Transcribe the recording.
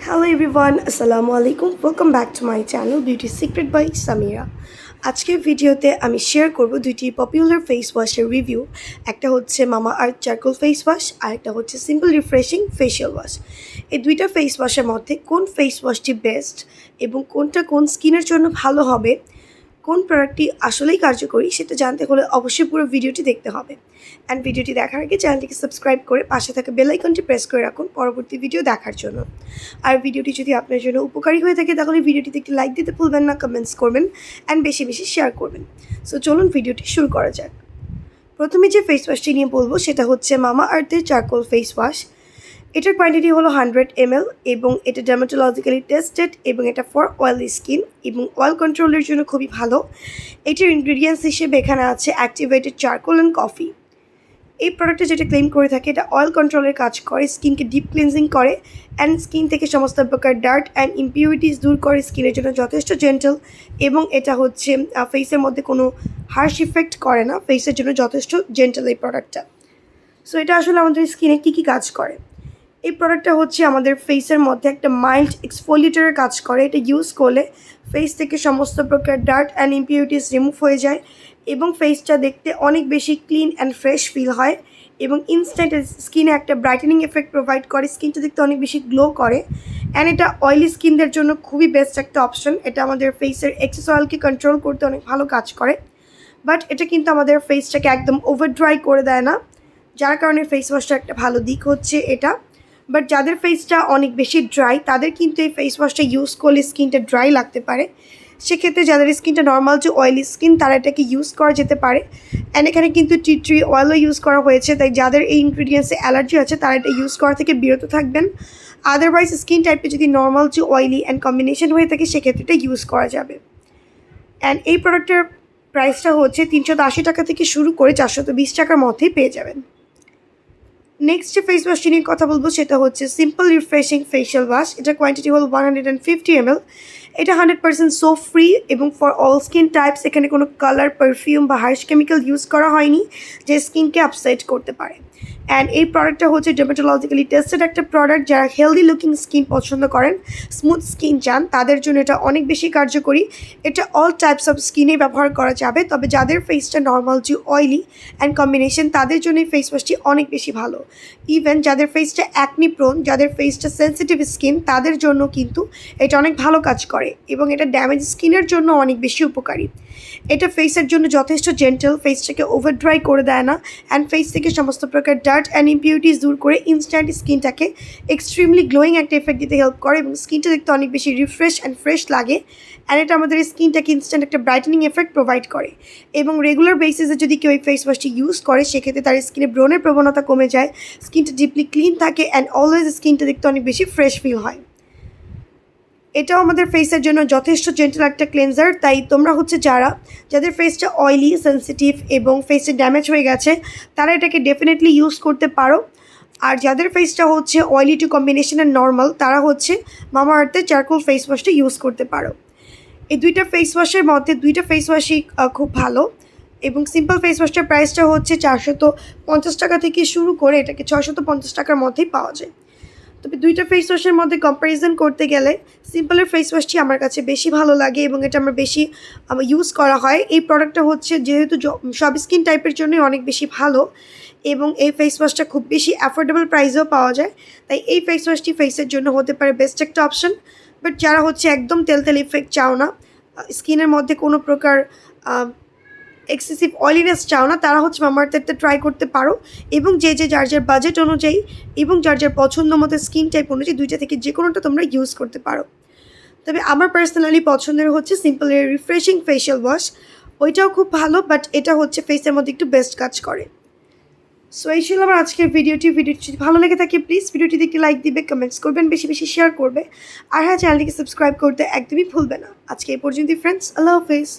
Hello everyone আসসালামু আলাইকুম welcome back to my channel beauty secret by Samira আজকের ভিডিওতে আমি শেয়ার করব দুইটি পপুলার ফেস ওয়াশের রিভিউ একটা হচ্ছে মামা আর্থ চারকোল ফেস ওয়াশ আর একটা হচ্ছে সিম্পল রিফ্রেশিং ফেশিয়াল ওয়াশ এই দুইটা ফেস ওয়াশের মধ্যে কোন ফেস ওয়াশটি বেস্ট এবং কোনটা কোন স্কিনের জন্য ভালো হবে কোন প্রোডাক্টটি আসলেই কার্যকরী সেটা জানতে হলে অবশ্যই পুরো ভিডিওটি দেখতে হবে। অ্যান্ড ভিডিওটি দেখার আগে চ্যানেলটিকে সাবস্ক্রাইব করে পাশে থাকা বেল আইকনটি প্রেস করে রাখুন পরবর্তী ভিডিও দেখার জন্য। আর ভিডিওটি যদি আপনার জন্য উপকারী হয়ে থাকে তাহলে ভিডিওটিতে একটি লাইক দিতে ভুলবেন না কমেন্টস করবেন অ্যান্ড বেশি বেশি শেয়ার করবেন। সো চলুন ভিডিওটি শুরু করা যাক। প্রথমে যে ফেস ওয়াশটি নিয়ে বলব সেটা হচ্ছে মামা আর্থের চারকোল ফেস ওয়াশ এটার কোয়ান্টিটি হলো হান্ড্রেড এমএল এবং এটা ডার্মাটোলজিক্যালি টেস্টেড এবং এটা ফর অয়েলি স্কিন এবং অয়েল কন্ট্রোলের জন্য খুবই ভালো। এটির ইনগ্রিডিয়েন্টস হিসেবে এখানে আছে অ্যাক্টিভেটেড চারকোল অ্যান্ড কফি এই প্রোডাক্টটা যেটা ক্লেম করে থাকে, এটা অয়েল কন্ট্রোলের কাজ করে স্কিনকে ডিপ ক্লিনজিং করে অ্যান্ড স্কিন থেকে সমস্ত প্রকার ডার্ট অ্যান্ড ইম্পিউরিটিস দূর করে স্কিনের জন্য যথেষ্ট জেন্টাল এবং এটা হচ্ছে ফেসের মধ্যে কোনো হার্শ ইফেক্ট করে না ফেসের জন্য যথেষ্ট জেন্টাল এই প্রোডাক্টটা সো এটা আসলে আমাদের স্কিনে কী কী কাজ করে? এই প্রোডাক্টটা হচ্ছে আমাদের ফেসের মধ্যে একটা মাইল্ড এক্সফোলিয়েটারের কাজ করে। এটা ইউজ করলে ফেস থেকে সমস্ত প্রকার ডার্ট অ্যান্ড ইম্পিউরিটিস রিমুভ হয়ে যায় এবং ফেসটা দেখতে অনেক বেশি ক্লিন অ্যান্ড ফ্রেশ ফিল হয় এবং ইনস্ট্যান্ট স্কিনে একটা ব্রাইটেনিং এফেক্ট প্রোভাইড করে। স্কিনটা দেখতে অনেক বেশি গ্লো করে। অ্যান্ড এটা অয়েলি স্কিনদের জন্য খুবই বেস্ট একটা অপশন এটা আমাদের ফেসের এক্সেস অয়েলকে কন্ট্রোল করতে অনেক ভালো কাজ করে। বাট এটা কিন্তু আমাদের ফেসটাকে একদম ওভার ড্রাই করে দেয় না। যার কারণে ফেস ওয়াশটা একটা ভালো দিক হচ্ছে এটা। বাট যাদের ফেসটা অনেক বেশি ড্রাই তাদের কিন্তু এই ফেস ওয়াশটা ইউজ করলে স্কিনটা ড্রাই লাগতে পারে। সেক্ষেত্রে যাদের স্কিনটা নর্মাল যে অয়েলি স্কিন তারা এটাকে ইউজ করা যেতে পারে। অ্যান্ড এখানে কিন্তু টি ট্রি অয়েলও ইউজ করা হয়েছে। তাই যাদের এই ইনগ্রিডিয়েন্টসে অ্যালার্জি আছে, তারা এটা ইউজ করা থেকে বিরত থাকবেন। আদারওয়াইজ স্কিন টাইপে যদি নর্মাল যে অয়েলি অ্যান্ড কম্বিনেশন হয়ে থাকে, সেক্ষেত্রে এটা ইউজ করা যাবে। অ্যান্ড এই প্রোডাক্টের প্রাইসটা হচ্ছে তিনশো আশি টাকা থেকে শুরু করে চারশত বিশ টাকার মধ্যেই পেয়ে যাবেন। নেক্সট যে ফেস ওয়াশটি নিয়ে কথা বলব সেটা হচ্ছে সিম্পল রিফ্রেশিং ফেশিয়াল ওয়াশ এটা কোয়ান্টিটি হল one hundred and fifty M L এটা হান্ড্রেড পার্সেন্ট সো ফ্রি এবং ফর অল স্কিন টাইপস এখানে কোনো কালার পারফিউম বা হার্শ কেমিক্যাল ইউজ করা হয়নি, যে স্কিনকে আপসাইড করতে পারে। অ্যান্ড এই প্রোডাক্টটা হচ্ছে ডেমাটোলজিক্যালি টেস্টেড একটা প্রোডাক্ট যারা হেলদি লুকিং স্কিন পছন্দ করেন স্মুথ স্কিন চান, তাদের জন্য এটা অনেক বেশি কার্যকরী। এটা অল টাইপস অফ স্কিনে ব্যবহার করা যাবে, তবে যাদের ফেসটা নর্মাল যে অয়েলি অ্যান্ড কম্বিনেশন তাদের জন্য এই ফেস ওয়াশটি অনেক বেশি ভালো। ইভেন যাদের ফেসটা অ্যাকনি প্রোন যাদের ফেসটা সেন্সিটিভ স্কিন তাদের জন্য কিন্তু এটা অনেক ভালো কাজ করে এবং এটা ড্যামেজ স্কিনের জন্য অনেক বেশি উপকারী। এটা ফেসের জন্য যথেষ্ট জেন্টেল ফেসটাকে ওভার ড্রাই করে দেয় না অ্যান্ড ফেস থেকে সমস্ত প্রকার ডার্ট অ্যান্ড ইম্পিউরিটিস দূর করে ইনস্ট্যান্ট স্কিনটাকে এক্সট্রিমলি গ্লোয়িং একটা এফেক্ট দিতে হেল্প করে এবং স্কিনটা দেখতে অনেক বেশি রিফ্রেশ অ্যান্ড ফ্রেশ লাগে অ্যান্ড এটা আমাদের স্কিনটাকে ইনস্ট্যান্ট একটা ব্রাইটেনিং এফেক্ট প্রোভাইড করে এবং রেগুলার বেসিসে যদি কেউ এই ফেস ওয়াশটি ইউজ করে, সেক্ষেত্রে তার স্কিনে ব্রণের প্রবণতা কমে যায় স্কিনটা ডিপলি ক্লিন থাকে অ্যান্ড অলওয়েজ স্কিনটা দেখতে অনেক বেশি ফ্রেশ ফিল হয়। এটাও আমাদের ফেসের জন্য যথেষ্ট জেন্টাল একটা ক্লেন্সার তাই তোমরা হচ্ছে যারা, যাদের ফেসটা অয়েলি সেন্সিটিভ এবং ফেসটা ড্যামেজ হয়ে গেছে, তারা এটাকে ডেফিনেটলি ইউজ করতে পারো। আর যাদের ফেসটা হচ্ছে অয়েলি টু কম্বিনেশনের নর্মাল তারা হচ্ছে মামা আর্থের চারকোল ফেস ওয়াশটা ইউজ করতে পারো। এই দুইটা ফেস ওয়াশের মধ্যে, দুইটা ফেস ওয়াশই খুব ভালো। এবং সিম্পল ফেস ওয়াশটার প্রাইসটা হচ্ছে চারশত পঞ্চাশ টাকা থেকে শুরু করে এটাকে ছশত পঞ্চাশ টাকার মধ্যেই পাওয়া যায়। তবে দুইটা ফেস ওয়াশের মধ্যে কম্প্যারিজন করতে গেলে সিম্পলের ফেস ওয়াশটি আমার কাছে বেশি ভালো লাগে এবং এটা আমার বেশি ইউজ করা হয়। এই প্রোডাক্টটা হচ্ছে যেহেতু সব স্কিন টাইপের জন্যই অনেক বেশি ভালো এবং এই ফেস ওয়াশটা খুব বেশি অ্যাফোর্ডেবল প্রাইসেও পাওয়া যায়। তাই এই ফেস ওয়াশটি ফেসের জন্য হতে পারে বেস্ট একটা অপশন বাট যারা হচ্ছে একদম তেল তেল ইফেক্ট চাও না স্কিনের মধ্যে কোনো প্রকার এক্সেসিভ অয়েলিনেস চাও না, তারা হচ্ছে মামার্থেরটা ট্রাই করতে পারো এবং যে যে যার যার বাজেট অনুযায়ী এবং যার যার পছন্দ মতো স্কিন টাইপ অনুযায়ী দুইটা থেকে যে কোনোটা তোমরা ইউজ করতে পারো। তবে আমার পার্সোনালি পছন্দের হচ্ছে সিম্পলের রিফ্রেশিং ফেশিয়াল ওয়াশ ওইটাও খুব ভালো বাট এটা হচ্ছে ফেসের মধ্যে একটু বেস্ট কাজ করে। সো এই ছিল আমার আজকের ভিডিওটি ভিডিওটি যদি ভালো লেগে থাকে প্লিজ ভিডিওটিতে একটি লাইক দিবে কমেন্টস করবেন, বেশি বেশি শেয়ার করবে। আর হ্যাঁ চ্যানেলটিকে সাবস্ক্রাইব করতে একদমই ভুলবে না। আজকে এই পর্যন্তই ফ্রেন্ডস আল্লাহ হাফেজ।